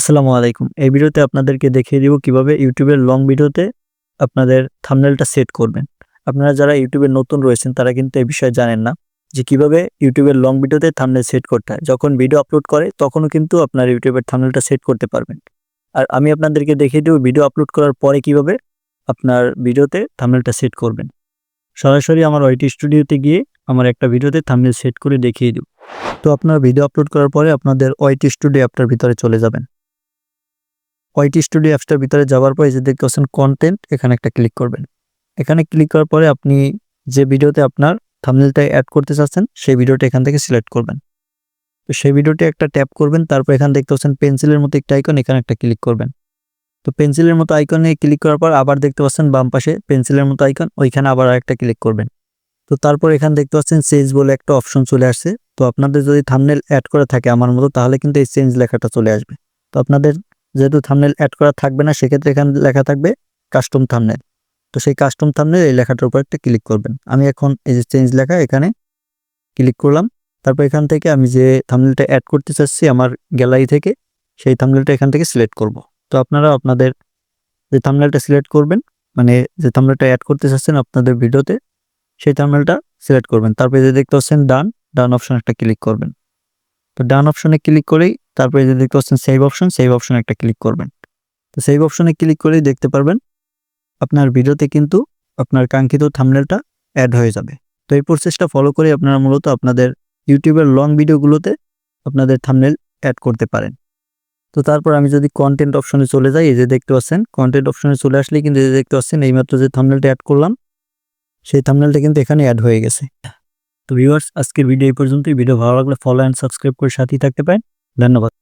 আসসালামু আলাইকুম। এই ভিডিওতে আপনাদেরকে দেখিয়ে দিব কীভাবে ইউটিউবের লং ভিডিওতে আপনাদের থামনেলটা সেট করবেন। আপনারা যারা ইউটিউবে নতুন রয়েছেন, তারা কিন্তু এই বিষয়ে জানেন না যে কীভাবে ইউটিউবের লং ভিডিওতে থামনেল সেট করতে হয়। যখন ভিডিও আপলোড করে, তখনও কিন্তু আপনার ইউটিউবের থামনেলটা সেট করতে পারবেন। আর আমি আপনাদেরকে দেখিয়ে দেবো ভিডিও আপলোড করার পরে কীভাবে আপনার ভিডিওতে থামনেলটা সেট করবেন। সরাসরি আমার ওয়াইটি স্টুডিওতে গিয়ে আমার একটা ভিডিওতে থামনেল সেট করে দেখিয়ে দেব। তো আপনার ভিডিও আপলোড করার পরে আপনাদের ওয়াইটি স্টুডিও অ্যাপটার ভিতরে চলে যাবেন। ওয়াইটি স্টুডিও অ্যাপসটার ভিতরে যাওয়ার পরে যে দেখতে পাচ্ছেন কন্টেন্ট এখানে একটা ক্লিক করবেন। এখানে ক্লিক করার পরে আপনি যে ভিডিওতে আপনার থাম্বনেলটা অ্যাড করতে চাচ্ছেন, সেই ভিডিওটা এখান থেকে সিলেক্ট করবেন। তো সেই ভিডিওটি একটা ট্যাপ করবেন, তারপর এখানে দেখতে পাচ্ছেন পেন্সিলের মতো একটা আইকন এখানে একটা ক্লিক করবেন। তো পেন্সিলের মতো আইকনে ক্লিক করার পর আবার দেখতে পাচ্ছেন বাম পাশে পেন্সিলের মতো আইকন ওইখানে আবার একটা ক্লিক করবেন। তো তারপর এখানে দেখতে পাচ্ছেন চেঞ্জ বলে একটা অপশন চলে আসছে। তো আপনাদের যদি থামনেল অ্যাড করা থাকে আমার মতো, তাহলে কিন্তু এই চেঞ্জ লেখাটা চলে আসবে। তো আপনাদের যেহেতু থামনেল অ্যাড করা থাকবে না, সেক্ষেত্রে এখানে লেখা থাকবে কাস্টম থাম্বনেল তো সেই কাস্টম থাম্বনেল এই লেখাটার উপর একটা ক্লিক করবেন। আমি এখন এই যে চেঞ্জ লেখা, এখানে ক্লিক করলাম। তারপর এখান থেকে আমি যে থামনেলটা অ্যাড করতে চাচ্ছি আমার গ্যালারি থেকে, সেই থাম্বনেলটা এখান থেকে সিলেক্ট করব। তো আপনারা আপনাদের যে থামনেলটা সিলেক্ট করবেন মানে যে থাম্বনেলটা অ্যাড করতে চাচ্ছেন আপনাদের ভিডিওতে, সেই থামনেলটা সিলেক্ট করবেন। তারপরে যে দেখতে পাচ্ছেন ডান ডান অপশন একটা ক্লিক করবেন। তো ডান অপশনে ক্লিক করেই তারপরে যে দেখতে পাচ্ছেন সেভ অপশন সেভ অপশনে একটা ক্লিক করবেন। তো সেভ অপশনে ক্লিক করেই দেখতে পারবেন আপনার ভিডিওতে কিন্তু আপনার কাঙ্ক্ষিত থাম্বনেলটা অ্যাড হয়ে যাবে। তো এই প্রসেসটা ফলো করে আপনারা মূলত আপনাদের ইউটিউবের লং ভিডিওগুলোতে আপনাদের থামনেল অ্যাড করতে পারেন। তো তারপর আমি যদি কন্টেন্ট অপশনে চলে যাই, এই যে দেখতে পাচ্ছেন কন্টেন্ট অপশনে চলে আসলেই কিন্তু এই যে দেখতে পাচ্ছেন, এইমাত্র যে থামনেলটা অ্যাড করলাম, সেই থামনেলটা কিন্তু এখানে অ্যাড হয়ে গেছে। তো ভিউয়ার্স আজকের ভিডিও এই পর্যন্তই। ভিডিও ভালো লাগলে ফলো অ্যান্ড সাবস্ক্রাইব করে সাথেই থাকতে পারেন। ধন্যবাদ।